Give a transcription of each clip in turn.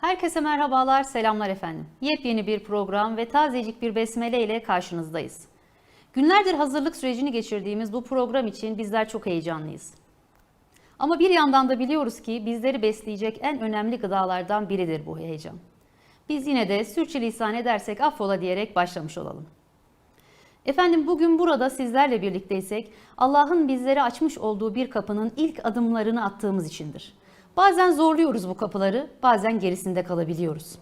Herkese merhabalar, selamlar efendim. Yepyeni bir program ve tazecik bir besmele ile karşınızdayız. Günlerdir hazırlık sürecini geçirdiğimiz bu program için bizler çok heyecanlıyız. Ama bir yandan da biliyoruz ki bizleri besleyecek en önemli gıdalardan biridir bu heyecan. Biz yine de sürçülisan edersek affola diyerek başlamış olalım. Efendim bugün burada sizlerle birlikteysek Allah'ın bizlere açmış olduğu bir kapının ilk adımlarını attığımız içindir. Bazen zorluyoruz bu kapıları, bazen gerisinde kalabiliyoruz.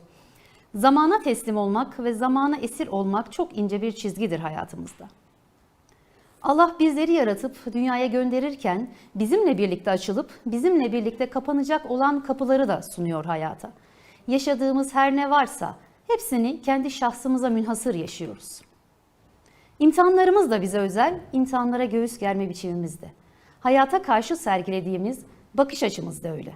Zamana teslim olmak ve zamana esir olmak çok ince bir çizgidir hayatımızda. Allah bizleri yaratıp dünyaya gönderirken bizimle birlikte açılıp bizimle birlikte kapanacak olan kapıları da sunuyor hayata. Yaşadığımız her ne varsa hepsini kendi şahsımıza münhasır yaşıyoruz. İmtihanlarımız da bize özel, imtihanlara göğüs germe biçimimiz de. Hayata karşı sergilediğimiz bakış açımız da öyle.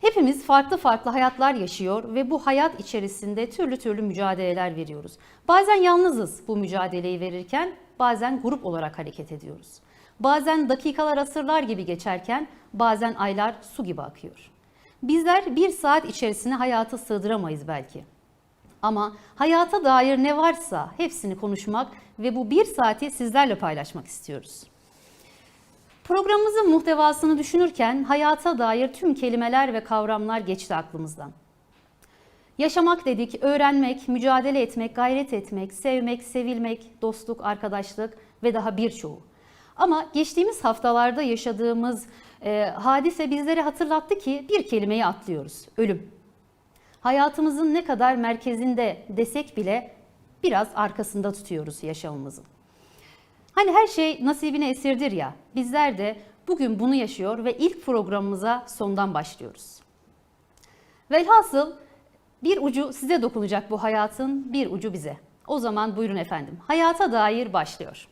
Hepimiz farklı farklı hayatlar yaşıyor ve bu hayat içerisinde türlü türlü mücadeleler veriyoruz. Bazen yalnızız bu mücadeleyi verirken, bazen grup olarak hareket ediyoruz. Bazen dakikalar asırlar gibi geçerken, bazen aylar su gibi akıyor. Bizler bir saat içerisine hayatı sığdıramayız belki. Ama hayata dair ne varsa hepsini konuşmak ve bu bir saati sizlerle paylaşmak istiyoruz. Programımızın muhtevasını düşünürken hayata dair tüm kelimeler ve kavramlar geçti aklımızdan. Yaşamak dedik, öğrenmek, mücadele etmek, gayret etmek, sevmek, sevilmek, dostluk, arkadaşlık ve daha birçoğu. Ama geçtiğimiz haftalarda yaşadığımız e, hadise bizlere hatırlattı ki bir kelimeyi atlıyoruz. Ölüm. Hayatımızın ne kadar merkezinde desek bile biraz arkasında tutuyoruz yaşamımızın. Hani her şey nasibine esirdir ya. Bizler de bugün bunu yaşıyor ve ilk programımıza sondan başlıyoruz. Velhasıl bir ucu size dokunacak bu hayatın, bir ucu bize. O zaman buyurun efendim. Hayata dair başlıyor.